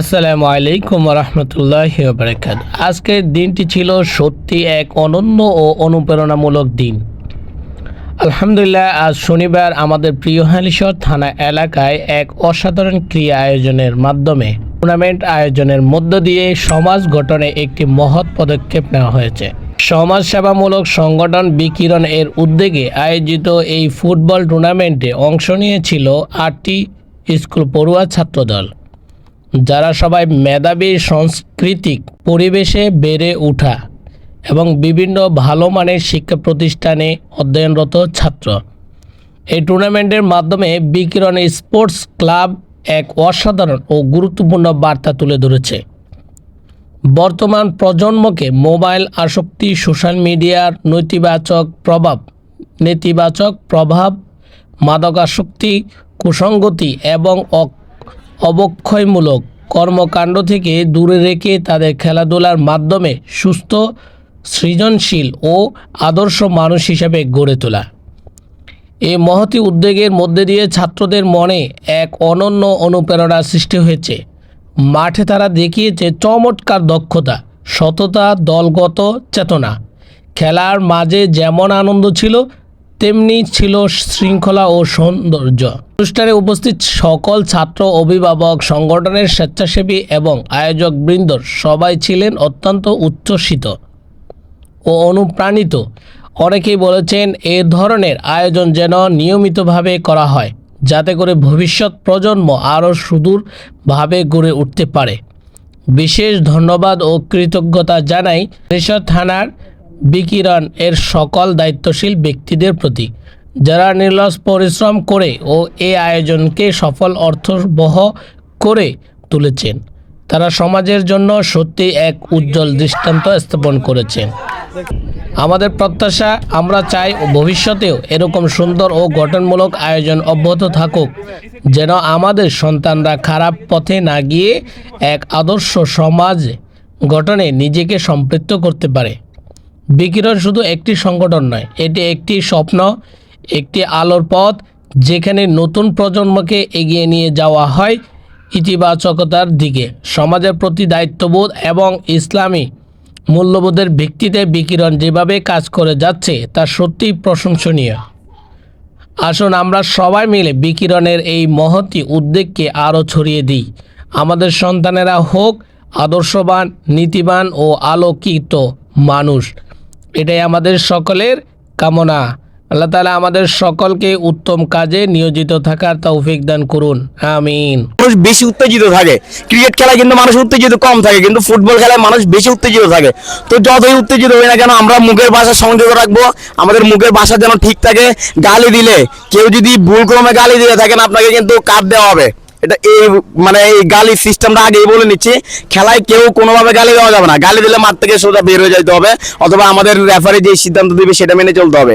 আসসালামু আলাইকুম রহমতুল্লাহ বারাকাত আজকের দিনটি ছিল সত্যি এক অনন্য ও অনুপ্রেরণামূলক দিন। আলহামদুলিল্লাহ, আজ শনিবার আমাদের প্রিয় হালিশর থানা এলাকায় এক অসাধারণ ক্রিয়া আয়োজনের মাধ্যমে টুর্নামেন্ট আয়োজনের মধ্য দিয়ে সমাজ গঠনে একটি মহৎ পদক্ষেপ নেওয়া হয়েছে। সমাজ সেবামূলক সংগঠন বিকিরণ এর উদ্যোগে আয়োজিত এই ফুটবল টুর্নামেন্টে অংশ নিয়েছিল আটটি স্কুল পড়ুয়া ছাত্রদল। যারা সবাই মেধাবী সাংস্কৃতিক পরিবেশে বেড়ে ওঠা এবং বিভিন্ন ভালো মানের শিক্ষা প্রতিষ্ঠানে অধ্যয়নরত ছাত্র। এই টুর্নামেন্টের মাধ্যমে বিকিরণ স্পোর্টস ক্লাব এক অসাধারণ ও গুরুত্বপূর্ণ বার্তা তুলে ধরেছে। বর্তমান প্রজন্মকে মোবাইল আসক্তি, সোশ্যাল মিডিয়ার নৈতিবাচক প্রভাব, নেতিবাচক প্রভাব, মাদকাসক্তি কুসঙ্গতি এবং অবক্ষয়মূলক কর্মকাণ্ড থেকে দূরে রেখে তাদের খেলাধুলার মাধ্যমে সুস্থ, সৃজনশীল ও আদর্শ মানুষ হিসেবে গড়ে তোলা। এই মহতি উদ্যোগের মধ্যে দিয়ে ছাত্রদের মনে এক অনন্য অনুপ্রেরণা সৃষ্টি হয়েছে। মাঠে তারা দেখিয়েছে চমৎকার দক্ষতা, সততা, দলগত চেতনা। খেলার মাঝে যেমন আনন্দ ছিল তেমনি ছিল শৃঙ্খলা ও সৌন্দর্য। অনুষ্ঠানে উপস্থিত সকল ছাত্র, অভিভাবক, সংগঠনের স্বেচ্ছাসেবী এবং আয়োজকবৃন্দ সবাই ছিলেন অত্যন্ত উচ্ছ্বসিত ও অনুপ্রাণিত। অনেকেই বলেছেন, এ ধরনের আয়োজন যেন নিয়মিতভাবে করা হয়, যাতে করে ভবিষ্যৎ প্রজন্ম আরও সুদূরভাবে গড়ে উঠতে পারে। বিশেষ ধন্যবাদ ও কৃতজ্ঞতা জানাই রেশর থানার বিকিরণ এর সকল দায়িত্বশীল ব্যক্তিদের প্রতি। যারা নির্লস পরিশ্রম করে ও এ আয়োজনকে সফল অর্থবহ করে তুলেছেন, তারা সমাজের জন্য সত্যি এক উজ্জ্বল দৃষ্টান্ত স্থাপন করেছেন। আমাদের প্রত্যাশা, আমরা চাই ভবিষ্যতেও এরকম সুন্দর ও গঠনমূলক আয়োজন অব্যাহত থাকুক, যেন আমাদের সন্তানরা খারাপ পথে না গিয়ে এক আদর্শ সমাজ গঠনে নিজেকে সম্পৃক্ত করতে পারে। বিকিরণ শুধু একটি সংগঠন নয়, এটি একটি স্বপ্ন, একটি আলোর পথ যেখানে নতুন প্রজন্মকে এগিয়ে নিয়ে যাওয়া হয় ইতিবাচকতার দিকে। সমাজের প্রতি দায়িত্ববোধ এবং ইসলামী মূল্যবোধের ভিত্তিতে বিকিরণ যেভাবে কাজ করে যাচ্ছে, তা সত্যিই প্রশংসনীয়। আসুন আমরা সবাই মিলে বিকিরণের এই মহতি উদ্যোগকে আরও ছড়িয়ে দিই। আমাদের সন্তানেরা হোক, আদর্শবান, নীতিবান ও আলোকিত মানুষ। এটাই আমাদের সকলের কামনা। আল্লাহ তালা আমাদের সকলকে উত্তম কাজে নিয়োজিত থাকার তৌফিক দান করুন। আমিন। মানুষ বেশি উত্তেজিত থাকে। ক্রিকেট খেলায় কিন্তু মানুষ উত্তেজিত কম থাকে, কিন্তু ফুটবল খেলায় মানুষ বেশি উত্তেজিত থাকে। তো যতই উত্তেজিত হই না কেন, আমরা মুখের ভাষা সংযত রাখব। আমাদের মুখের ভাষা যেন ঠিক থাকে, গালি দিলে। কেউ যদি ভুল ক্রমে গালি দিয়ে থাকেন, আপনাকে কিন্তু কাট দেওয়া হবে। এটা এই মানে এই গালি সিস্টেমটা আগেই বলে নিচ্ছি। খেলায় কেউ কোনোভাবে গালি দেওয়া যাবে না। গালি দিলে মাঠ থেকে সোজা বের হয়ে যেতে হবে, অথবা আমাদের রেফারি যে সিদ্ধান্ত দিবে সেটা মেনে চলতে হবে।